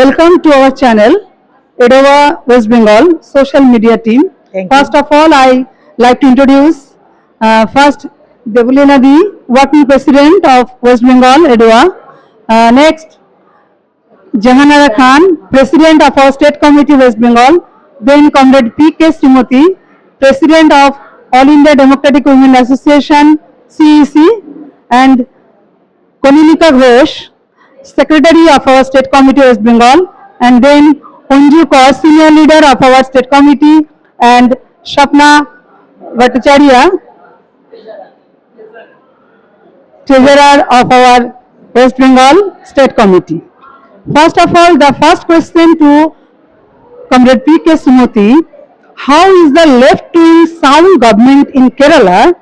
Welcome to our channel, Edova West Bengal social media team. Thank you. First of all, I like to introduce uh, first Devulina Di, working president of West Bengal, Edova. Uh, next, Jahanara Khan, president of our state committee West Bengal. Then Comrade P.K. Srimati, president of All India Democratic Women Association, CEC. And Koninika Ghosh, secretary of our state committee West Bengal, and then Anju Kaur, senior leader of our state committee, and Shapna Bhattacharya, treasurer of our West Bengal state committee. First of all, the first question to Comrade P.K. Sumati, how is the left-wing sound government in Kerala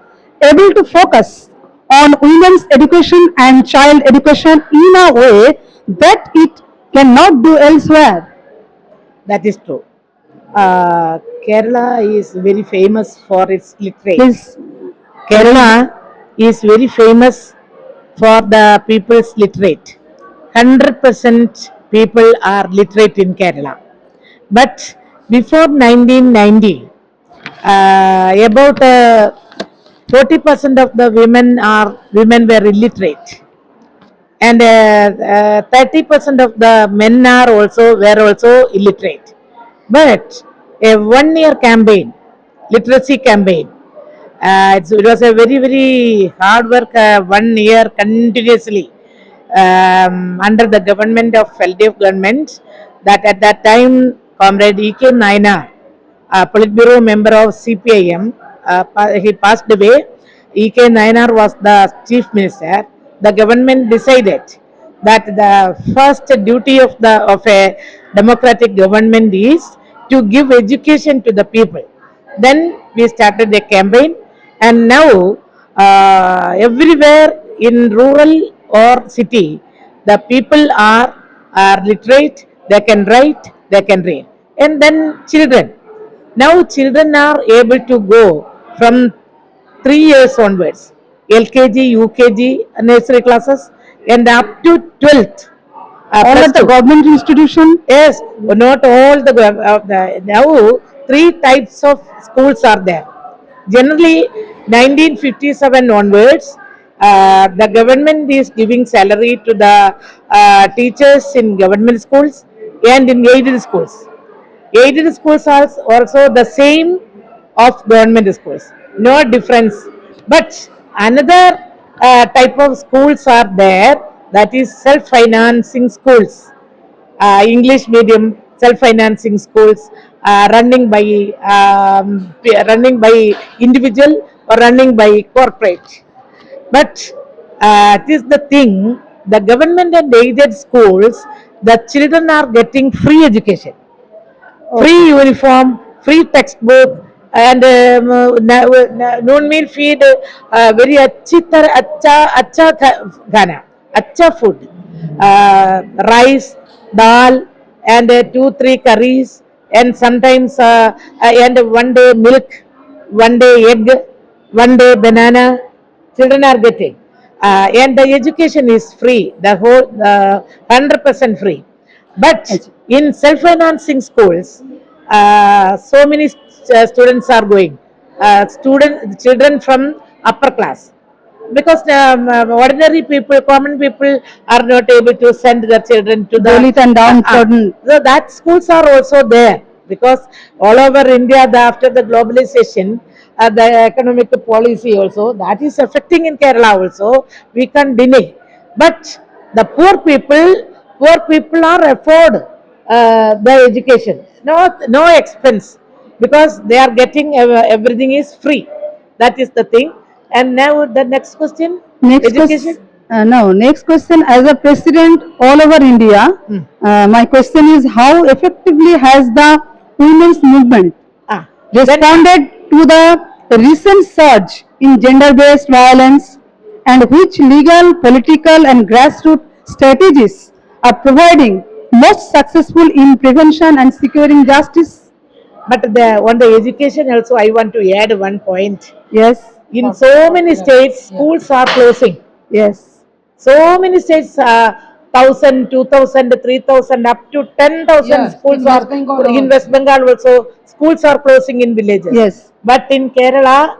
able to focus on women's education and child education in a way that it cannot do elsewhere? That is true. Uh, Kerala is very famous for its literature. Please, Kerala is very famous for the people's literate. 100% people are literate in Kerala. But before 1990, uh, about uh, 40% of the women are women were illiterate, and uh, uh, 30% of the men are also were also illiterate. But a one-year campaign, literacy campaign, uh, it was a very very hard work. Uh, one year continuously um, under the government of LDF government. That at that time, Comrade E.K. Naina, a Politburo member of CPIM, uh, he passed away. E.K. Nayanar was the chief minister. The government decided that the first duty of the of a democratic government is to give education to the people. Then we started a campaign, and now uh, everywhere in rural or city, the people are are literate. They can write, they can read, and then children. Now children are able to go from three years onwards, LKG, UKG, nursery classes, and up to twelfth. Uh, all at the government institution, Yes, not all the, uh, the now three types of schools are there. Generally, 1957 onwards, uh, the government is giving salary to the uh, teachers in government schools and in aided schools. Aided schools are also the same of government schools, no difference. But another uh, type of schools are there that is self-financing schools uh, English medium self-financing schools uh, running by um, running by individual or running by corporate. But uh, it is the thing, the government and aided schools, the children are getting free education, free uniform, free textbook, and um, noon meal feed uh, very achi tar acha acha acha food. Uh, rice dal and uh, two three curries and sometimes and one day milk one day egg one day banana. Children are getting. Uh, and the education is free the whole 100% free. But in self-financing schools uh, so many students are going. Uh, student children from upper class because um, uh, ordinary people, common people are not able to send their children to the Dalit and downtrodden. so that schools are also there because all over India, the, after the globalization, uh, the economic policy also that is affecting in Kerala also. We can't deny, but the poor people, poor people are afford uh, the education, no no expense because they are getting everything is free. That is the thing. And now the next question, Next education. question. Uh, no, next question. As a president all over India, Hmm. uh, my question is how effectively has the women's movement Ah, then- responded to the recent surge in gender-based violence and which legal, political and grassroots strategies are providing most successful in prevention and securing justice? But the on the education also, I want to add one point. Yes, In so many states, schools are closing. yes, So many states, uh, thousand, two thousand, three thousand, up to ten thousand Yes, schools in are, West Bengal in. West Bengal also, schools are closing in villages. Yes. But in Kerala,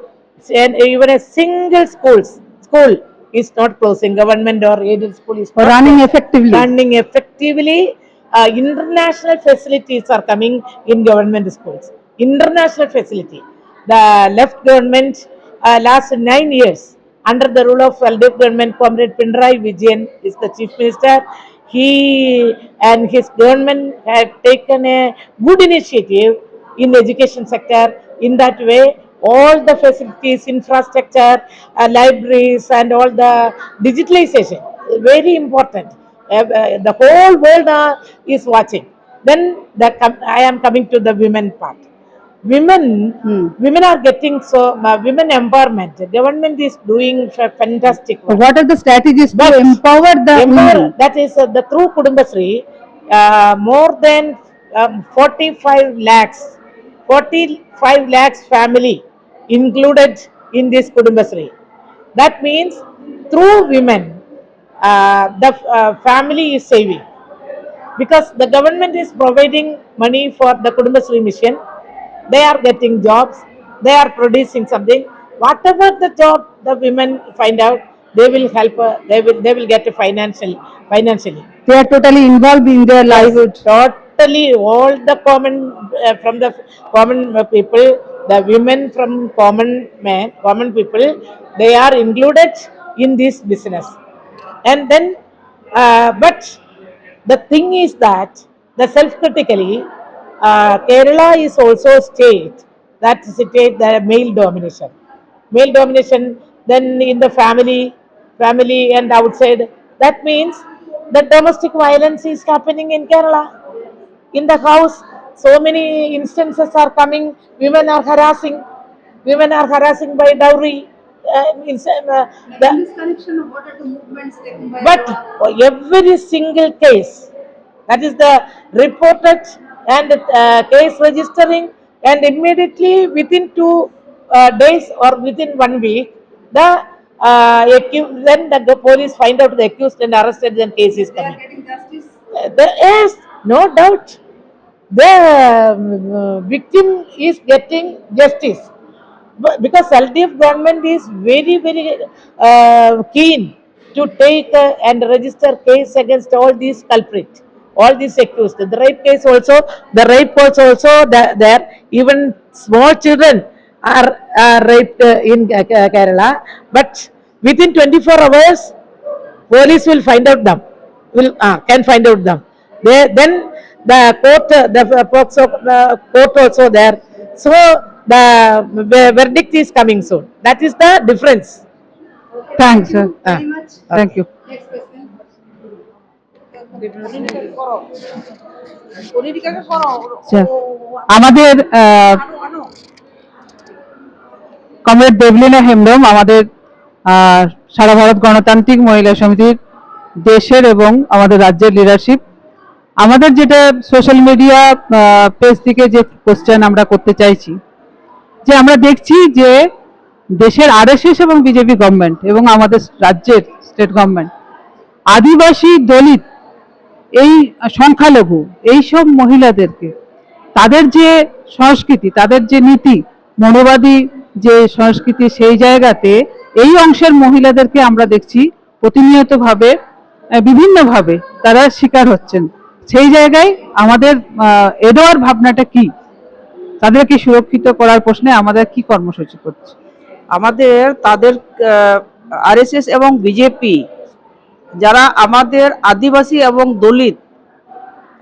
and even a single schools, school is not closing, government or aided school is not Running effectively. running effectively. Uh, international facilities are coming in government schools. International facility. The left government uh, last nine years under the rule of LDF government, Comrade Pinarayi Vijayan is the chief minister. He and his government have taken a good initiative in the education sector. In that way, all the facilities, infrastructure, uh, libraries, and all the digitalization very important. Uh, the whole world uh, is watching. Then the I am coming to the women part. Women, Hmm. women are getting so uh, women empowerment. The government is doing fantastic work. What are the strategies to empower the Empower, women? that is uh, the through Kudumbasri, uh, more than um, 45 lakhs, 45 lakhs family included in this Kudumbasri. That means through women, the uh, family is saving because the government is providing money for the Kudumbasri mission. They are getting jobs, they are producing something. Whatever the job the women find out, they will help. Uh, they will they will get a financial financially. They are totally involved in their livelihood. Totally, all the common uh, from the common uh, people, the women from common men, common people, they are included in this business. And then, uh, but the thing is that the self-critically, uh, Kerala is also a state that state the male domination. Male domination. Then in the family, family and outside. That means the domestic violence is happening in Kerala. In the house, so many instances are coming. Women are harassing. Women are harassing by dowry. Uh, in, uh, the, In this what are the movements taken by but every single case, that is the reported and uh, case registering, and immediately within two uh, days or within one week, the uh, accused, then the police find out the accused and arrested, then case is they are coming. getting justice? Uh, There is no doubt the um, uh, victim is getting justice because LDF government is very very uh, keen to take uh, and register case against all these culprits all these accused. The rape case also the rape was also there. Even small children are, raped uh, in uh, Kerala. But within 24 hours police will find out them. Will uh, can find out them. They then the court the uh, court also there. So the ver- verdict is coming soon that is the difference Thanks, sir. Ah. Very much. Thank you. Next question. আমাদের comrade Debolina Hembrom আমাদের সারা ভারত গণতান্ত্রিক মহিলা সমিতির দেশের এবং আমাদের রাজ্যের লিডারশিপ আমাদের যেটা সোশ্যাল মিডিয়া পেজ থেকে যে কোশ্চেন আমরা করতে চাইছি যে আমরা দেখছি যে দেশের আরএসএস এবং বিজেপি গভর্নমেন্ট এবং আমাদের রাজ্যের স্টেট গভর্নমেন্ট আদিবাসী দলিত, এই সংখ্যালঘু এই সব মহিলাদেরকে, তাদের যে সংস্কৃতি, তাদের যে নীতি মনোবাদী যে সংস্কৃতি সেই জায়গাতে এই অংশের মহিলাদেরকে আমরা দেখছি প্রতিনিয়তভাবে বিভিন্নভাবে তারা শিকার হচ্ছেন। সেই জায়গায় আমাদের এডোয়ার ভাবনাটা কি? তাদেরকে সুরক্ষিত করার প্রশ্নে আমাদের কি কর্মসূচি করছে? আমাদের, তাদের আরএসএস এবং বিজেপি যারা আমাদের আদিবাসী এবং দলিত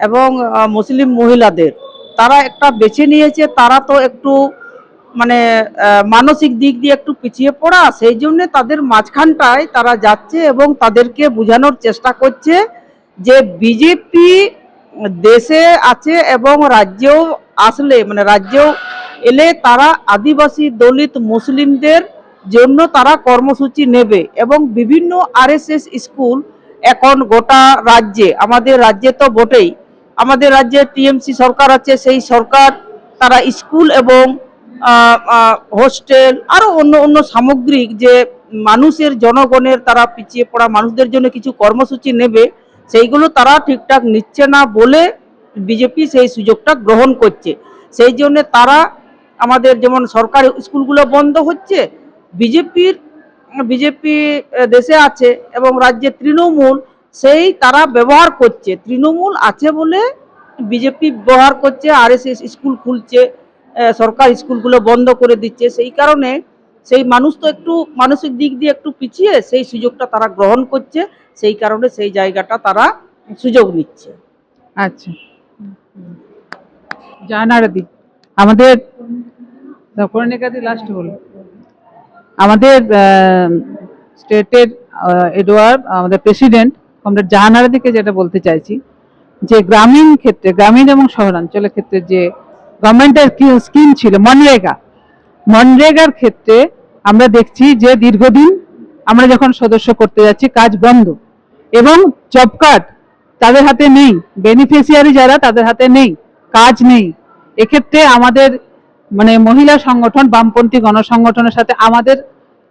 এবং মুসলিম মহিলাদের, তারা একটা বেছে নিয়েছে, তারা তো একটু মানে মানসিক দিক দিয়ে একটু পিছিয়ে পড়া, সেই জন্য তাদের মাঝখানটায় তারা যাচ্ছে এবং তাদেরকে বোঝানোর চেষ্টা করছে যে বিজেপি দেশে আছে এবং রাজ্যেও আসলে মানে রাজ্যেও এলে তারা আদিবাসী, দলিত, মুসলিমদের জন্য তারা কর্মসূচি নেবে এবং বিভিন্ন আরএসএস স্কুল এখন গোটা রাজ্যে, আমাদের রাজ্যে তো বটেই। আমাদের রাজ্যে টিএমসি সরকার আছে, সেই সরকার তারা স্কুল এবং হোস্টেল আরও অন্য অন্য সামগ্রিক যে মানুষের জনগণের তারা পিছিয়ে পড়া মানুষদের জন্য কিছু কর্মসূচি নেবে, সেইগুলো তারা ঠিকঠাক নিচ্ছে না বলে বিজেপি সেই সুযোগটা গ্রহণ করছে। সেই জন্য তারা আমাদের যেমন সরকারি স্কুলগুলো বন্ধ হচ্ছে, বিজেপির, বিজেপি দেশে আছে এবং রাজ্যে তৃণমূল, সেই তারা ব্যবহার করছে। তৃণমূল আছে বলে বিজেপি ব্যবহার করছে আর স্কুল খুলছে সরকার স্কুলগুলো বন্ধ করে দিচ্ছে। সেই কারণে সেই মানুষ তো একটু মানসিক দিক দিয়ে একটু পিছিয়ে সেই সুযোগটা তারা গ্রহণ করছে, সেই কারণে সেই জায়গাটা তারা সুযোগ নিচ্ছে। আচ্ছা। জানারদি আমাদের কর্ণিকাদি লাস্ট হলো। আমাদের স্টেটের এডওয়ার্ড আমাদের প্রেসিডেন্ট কমরেড জাহানারদিকে যেটা বলতে চাইছি, যে গ্রামীণ ক্ষেত্রে, গ্রামীণ এবং শহরাঞ্চলের ক্ষেত্রে যে গভর্নমেন্টের স্কিম ছিল মনরেগা মনরেগার ক্ষেত্রে আমরা দেখছি যে দীর্ঘদিন আমরা যখন সদস্য করতে যাচ্ছি, কাজ বন্ধ। এবং জব কার্ড তাদের হাতে নেই। বেনিফিশিয়ারি যারা তাদের হাতে নেই। কাজ নেই। এক্ষেত্রে আমাদের মানে মহিলা সংগঠন, বামপন্থী গণসংগঠনের সাথে আমাদের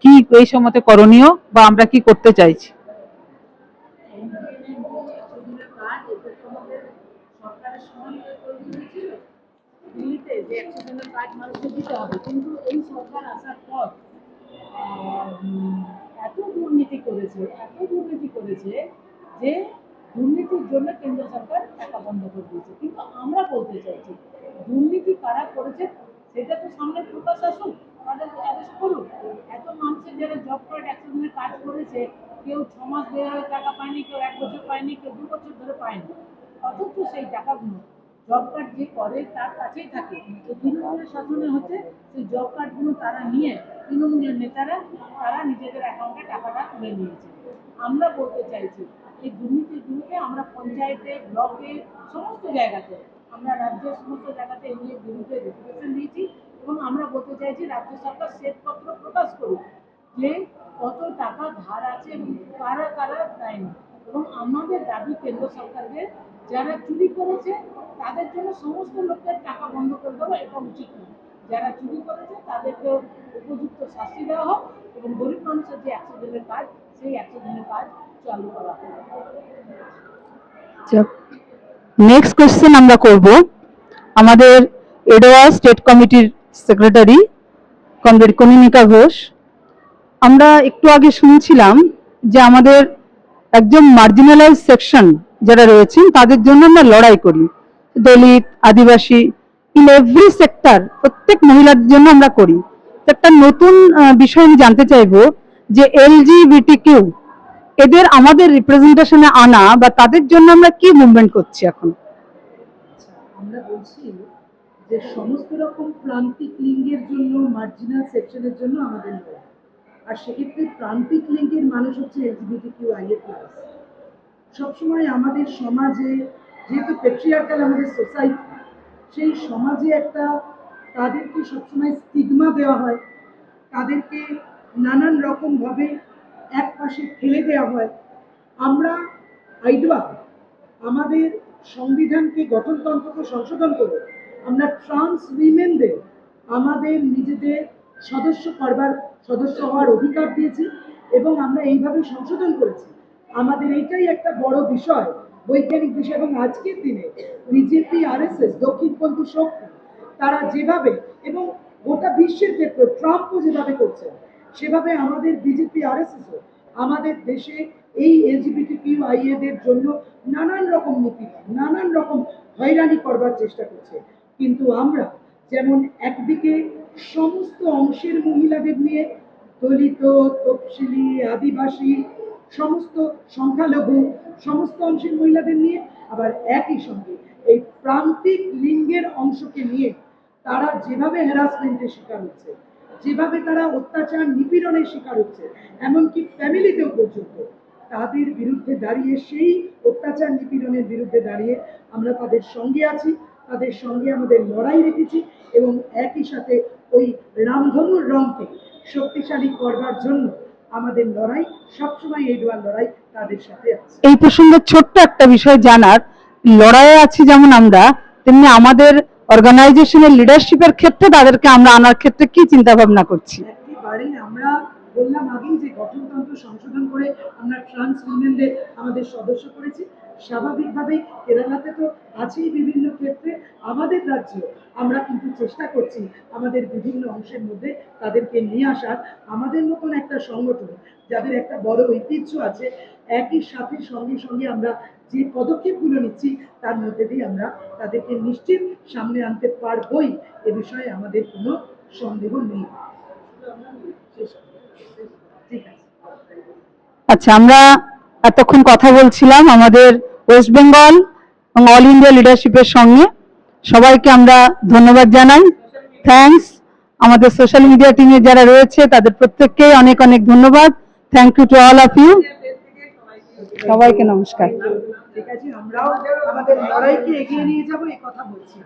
কি এই সময়তে করণীয় বা আমরা কি করতে চাইছি? যে দুর্নীতির জন্য কেন্দ্র সরকার টাকা বন্ধ করে দিয়েছে। কিন্তু আমরা বলতে চাইছি, দুর্নীতি কারা করেছে সেটা তো সামনে প্রকাশ আসুক পায়নি, কেউ এক বছর পায়নি, কেউ দু বছর ধরে পায়নি। অথচ সেই টাকাগুলো জব কার্ড যে করে, তার কাছেই থাকে। শাসনে হচ্ছে, সেই জব তারা নিয়ে, তৃণমূলের নেতারা, তারা নিজেদের অ্যাকাউন্টে টাকাটা তুলে নিয়েছে। আমরা বলতে চাইছি এই দুর্নীতির বিরুদ্ধে আমরা পঞ্চায়েতে, ব্লকে, সমস্ত জায়গাতে, আমরা রাজ্যের সমস্ত জায়গাতে এই নিয়ে বিরুদ্ধে রেপুটেশন দিয়েছি এবং আমরা বলতে চাইছি রাজ্য সরকার শ্বেতপত্র প্রকাশ করুক যে কত টাকা ধার আছে কারা কারা দেয়নি। এবং আমাদের দাবি কেন্দ্র সরকারকে যারা চুরি করেছে, তাদের জন্য সমস্ত লোকের টাকা বন্ধ করে দেওয়া এটা উচিত নয়। যারা চুরি করেছে তাদেরকে উপযুক্ত শাস্তি দেওয়া হোক এবং গরিব মানুষের যে একশো দিনের কাজ, সেই একশো দিনের কাজ নেক্সট কোয়েশ্চেন আমরা করব আমাদের এডোয়া স্টেট কমিটির সেক্রেটারি কমরেড কনিনিকা ঘোষ। আমরা একটু আগে শুনছিলাম যে আমাদের একজন মার্জিনালাইজ সেকশন যারা রয়েছেন, তাদের জন্য আমরা লড়াই করি। Dalit, Adivasi in every sector প্রত্যেক মহিলাদের জন্য আমরা করি। একটা নতুন বিষয় আমি জানতে চাইব যে এলজিবিটি কিউ এদের আমাদের রিপ্রেজেন্টেশনে আনা বা তাদের জন্য আমরা কি মুভমেন্ট করছি এখন? আমরা বলছি যে সমস্ত রকম প্রান্তিক লিঙ্গের জন্য মার্জিনাল সেকশনের জন্য আমাদের আর সেক্ষেত্রে প্রান্তিক লিঙ্গের মানুষ হচ্ছে এলজিবিটি কিউ আইএ প্লাস সবসময় আমাদের সমাজে, যেহেতু পেট্রিয়ার্কাল আমাদের সোসাইটি সেই সমাজে একটা তাদেরকে সবসময় স্টিগমা দেওয়া হয়। তাদেরকে নানান রকমভাবে এক পাশে ফেলে দেওয়া হয়। আমরা আইডোয়া, আমাদের সংবিধানকে গঠনতন্ত্রকে সংশোধন করে আমরা ট্রান্স উইমেনদের, আমাদের নিজেদের সদস্য করবার, সদস্য হওয়ার অধিকার দিয়েছি এবং আমরা এইভাবে সংশোধন করেছি। আমাদের এইটাই একটা বড় বিষয় বৈজ্ঞানিক বিষয় এবং আজকের দিনে বিজেপি, আরএসএস দক্ষিণপন্থী শক্তি তারা যেভাবে এবং গোটা বিশ্বের ক্ষেত্রে ট্রাম্পও যেভাবে করছেন সেভাবে আমাদের বিজেপি আরএসএসও আমাদের দেশে এই এলজিবিটি কিউ আইএদের জন্য নানান রকম নীতি নানান রকম হয়রানি করবার চেষ্টা করছে। কিন্তু আমরা যেমন একদিকে সমস্ত অংশের মহিলাদের নিয়ে দলিত, তফসিলি, আদিবাসী, সমস্ত সংখ্যালঘু, সমস্ত অংশের মহিলাদের নিয়ে আবার একই সঙ্গে এই প্রান্তিক লিঙ্গের অংশকে নিয়ে তারা যেভাবে হ্যারাসমেন্টের শিকার হচ্ছে যেভাবে তারা অত্যাচার নিপীড়নের শিকার হচ্ছে, এমনকি ফ্যামিলিতেও পর্যন্ত, তাদের বিরুদ্ধে দাঁড়িয়ে, সেই অত্যাচার নিপীড়নের বিরুদ্ধে দাঁড়িয়ে আমরা তাদের সঙ্গে আছি, তাদের সঙ্গে আমাদের লড়াই রেখেছি এবং একই সাথে ওই রামধনুর রঙকে শক্তিশালী করবার জন্য আমাদের লড়াই, সবসময় এই ডোয়ার লড়াই তাদের সাথে আছে। এই প্রসঙ্গে ছোট্ট একটা বিষয় জানার, লড়াইয়ে আছি যেমন আমরা, তেমনি আমাদের অর্গানাইজেশনের লিডারশিপের ক্ষেত্রে তাদেরকে আমরা আনার ক্ষেত্রে কি চিন্তা ভাবনা করছি গঠনতন্ত্র করে আমরা আমাদের সদস্য করেছি। স্বাভাবিকভাবেই তো আছেই বিভিন্ন ক্ষেত্রে। আমাদের রাজ্যে আমরা কিন্তু চেষ্টা করছি আমাদের বিভিন্ন অংশের মধ্যে তাদেরকে নিয়ে আসার। আমাদের মতন একটা সংগঠন, যাদের একটা বড় ঐতিহ্য আছে, একই সাথে সঙ্গে সঙ্গে আমরা যে পদক্ষেপগুলো নিচ্ছি তার মধ্যে দিয়ে আমরা তাদেরকে নিশ্চিত সামনে আনতে পারবই এ বিষয়ে আমাদের কোনো সন্দেহ নেই। আচ্ছা আমরা এতক্ষণ কথা বলছিলাম আমাদের ওয়েস্ট বেঙ্গল এবং অল ইন্ডিয়া লিডারশিপের সঙ্গে। সবাইকে আমরা ধন্যবাদ জানাই। থ্যাঙ্কস আমাদের সোশ্যাল মিডিয়া টিমে যারা রয়েছে তাদের প্রত্যেককেই অনেক অনেক ধন্যবাদ। Thank you to all of you সবাইকে নমস্কার। ঠিক আছে আমরাও আমাদের লড়াইকে এগিয়ে নিয়ে যাব এই কথা বলছি